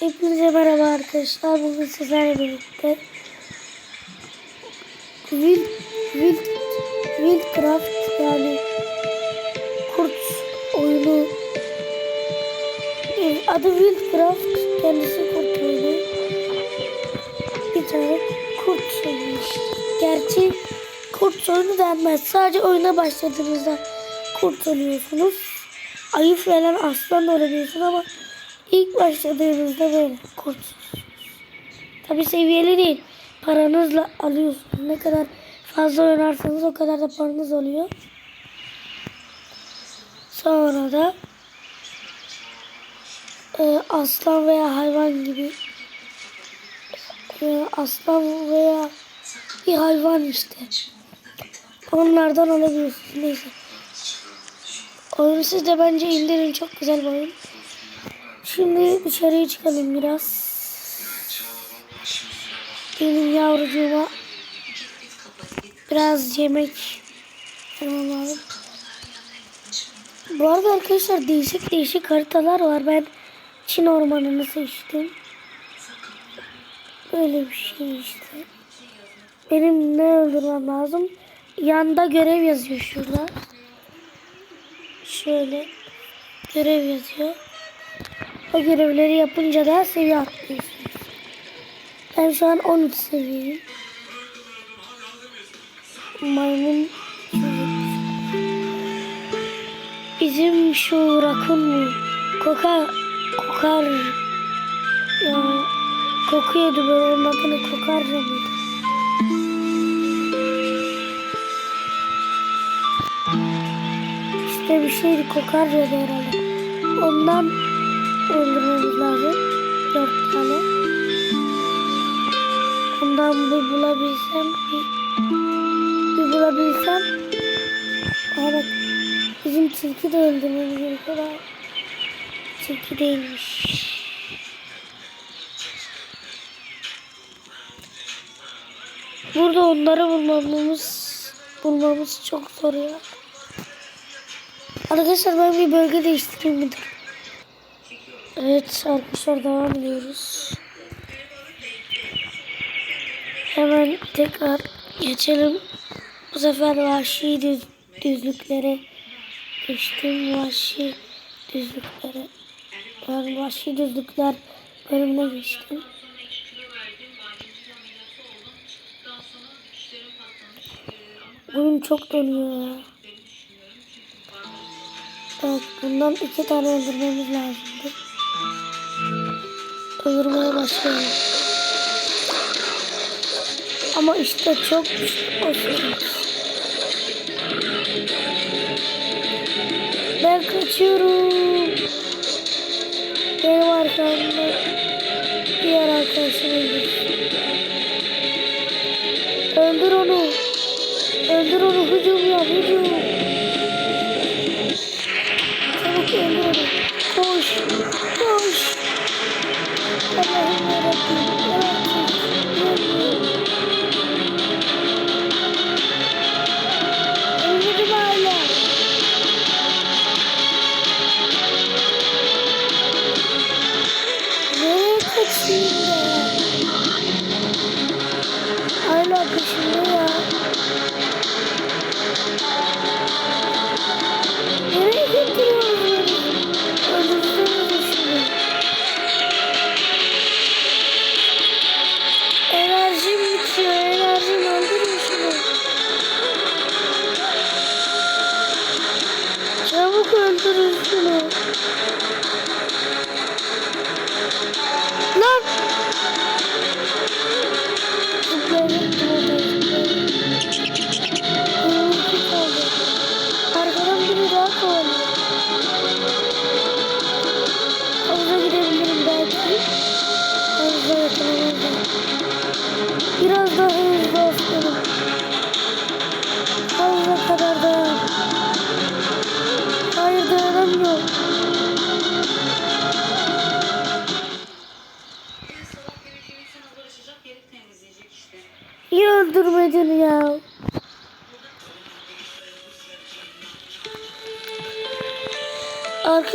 Hepinize merhaba arkadaşlar. Bugün sizlerle birlikte Wild, Wild, Wildcraft yani kurt oyunu e, adı Wildcraft kendisi kurt oyunu bir tane kurt oyunu işte. Gerçi kurt oyunu denmez. Sadece oyuna başladığınızda kurt oluyorsunuz. Ayı falan aslan olabiliyorsun ama ilk başladığınızda böyle kurt. Tabi seviyeli değil. Paranızla alıyorsunuz. Ne kadar fazla oynarsanız o kadar da paranız oluyor. Sonra da e, aslan veya hayvan gibi e, aslan veya bir hayvan işte. Onlardan alabiliyorsunuz. Neyse. Oyunu siz de bence indirin. Çok güzel bir oyun. Şimdi dışarıya çıkalım biraz. Benim yavrucuğuma biraz yemek vermem lazım. Bu arada arkadaşlar değişik değişik haritalar var. Ben Çin ormanını seçtim. Böyle bir şey işte. Benim ne öldürmem lazım? Yanda görev yazıyor şurada. Şöyle görev yazıyor. O görevleri yapınca da seviye atlıyorsunuz. Ben şu an 13 seviyeyim. Maymun Bizim şu rakun mu? Kokar, kokar ya, kokuyordu böyle onun adını kokarca mıydı? İşte bir şeydi kokarcaydı herhalde. Ondan öldürmemiz lazım. Dört tane. Ondan bir bulabilsem bir, bir bulabilsem. Bak bizim tilki de öldürmemiz gerekiyor. Tilki değilmiş. Burada onları bulmamız bulmamız çok zor ya. Arkadaşlar ben bir bölge değiştireyim bir. Evet arkadaşlar devam ediyoruz. Hemen tekrar geçelim. Bu sefer vahşi düz, düzlüklere geçtim. Vahşi düzlüklere. Yani vahşi düzlükler bölümüne geçtim. Oyun çok dönüyor ya. Evet bundan iki tane öldürmemiz lazımdı. Öldürmeye başlayalım. Ama işte çok şey. Ben kaçıyorum. Benim arkamda diğer arkadaşım öldür. Öldür onu. Öldür onu hücum yap hücum. Çabuk öldür onu. Koş.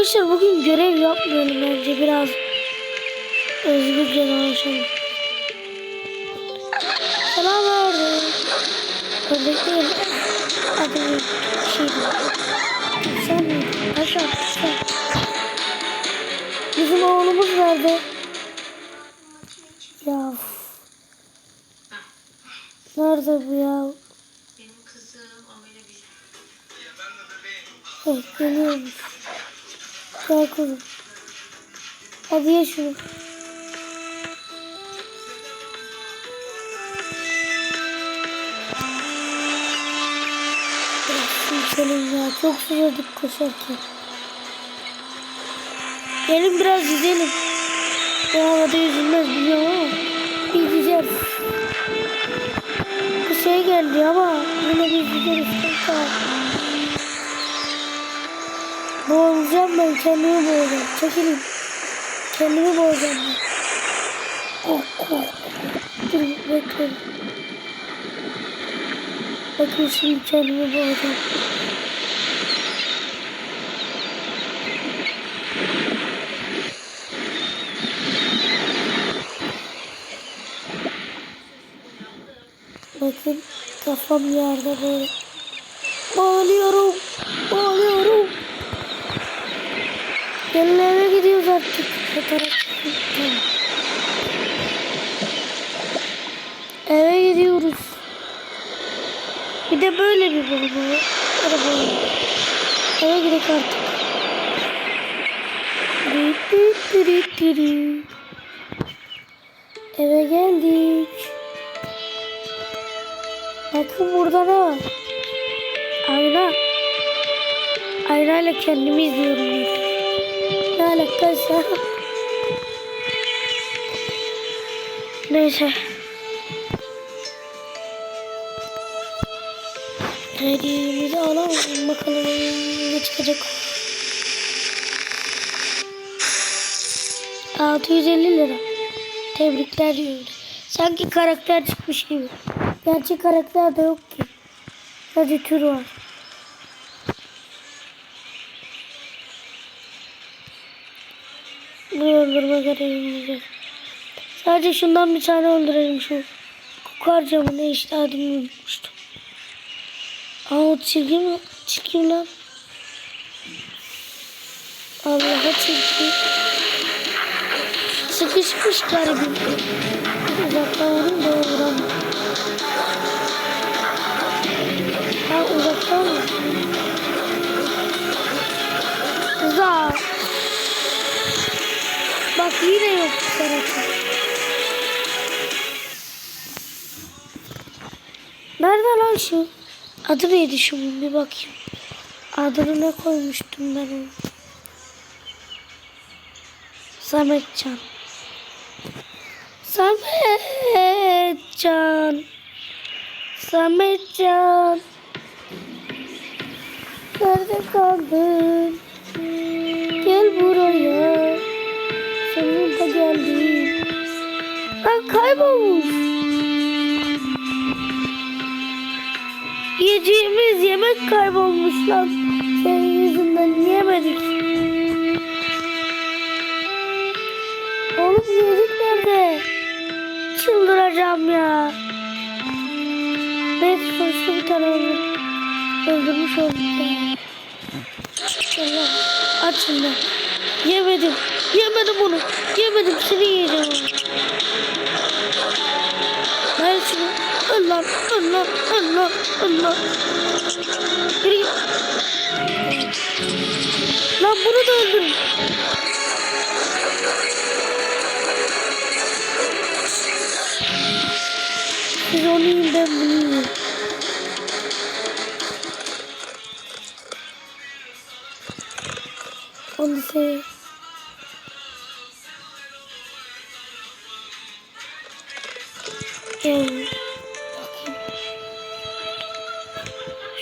Arkadaşlar bugün görev yapmayalım bence biraz. Özgürce dolaşalım. Selam verdim. Ördek değil. Adı şeydi. Sen miydin? Paşa. Sen. Bizim oğlumuz nerede? Ya. Nerede bu ya? Benim kızım Amele bir Evet, geliyormuş. Gel kuzum. Hadi ye şunu. Ya. Çok susadık koşarken. Gelin biraz yüzelim. Bu havada yüzülmez biliyorum ama. Yüzeceğiz. Bir şey geldi ama yine bir yüzeceğiz. Kanka. Boğulacağım ben kendimi boğacağım. Çekilin. Kendimi boğacağım ben. Oh, oh. Dur bekle. Bakın şimdi kendimi boğacağım. Bakın kafam yerde böyle. Boğuluyorum. Boğuluyorum. Gelin eve gidiyoruz Tamam. Eve gidiyoruz. Bir de böyle bir bölüm var. Araba var. Eve gidelim artık. Eve geldik. Bakın burada ne var? Ayna. Aynayla kendimi izliyorum. Ne alakaysa. Neyse. Hediyemizi alalım bakalım ne çıkacak. 650 lira. Tebrikler diyor. Sanki karakter çıkmış gibi. Gerçek karakter de yok ki. Sadece tür var. Bu öldürme görevimiz. Sadece şundan bir tane öldürelim şu. Kukarca mı ne işte adını unutmuştum. Aa o çirkin mi? Çirkin lan. Allah'a çirkin. Sıkışmış garibim. Uzaktan vurayım da vuramam. Ha uzaktan mı? Uzak. Bak yine yok bu Nerede lan şu? Adı neydi şunun bir bakayım. Adını ne koymuştum ben onu? Sametcan. Sametcan. Sametcan. Nerede kaldın? Yiyeceğimiz yemek kaybolmuş lan. Senin yüzünden yiyemedik. Oğlum yedik nerede? Çıldıracağım ya. Neyse sonuçta bir tane öldür. Öldürmüş olduk ya. Allah aç şimdi. Yemedim. Yemedim onu. Yemedim seni yiyeceğim. Öl lan. Öl lan. Yürü. Lan bunu da öldürün. Siz onu yiyin ben bunu yiyeyim. Onu sev.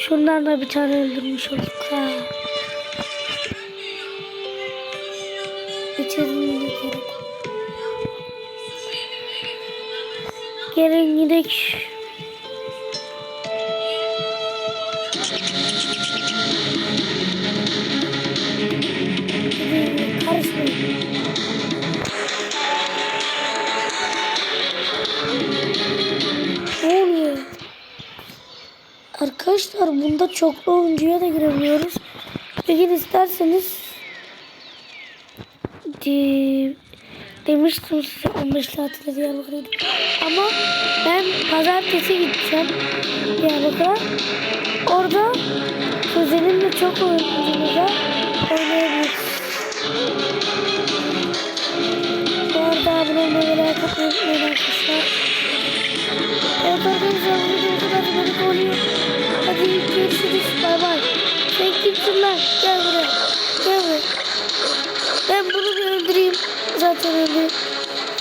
Şundan da bir tane öldürmüş olduk ha. İçerim kere. Gelin gidelim. Arkadaşlar bunda çoklu oyuncuya da girebiliyoruz. Peki isterseniz de, demiştim size 15 tatile Diyarbakır'a. Ama ben pazartesi gideceğim Diyarbakır'a. Orada kuzenimle çok oyuncuyla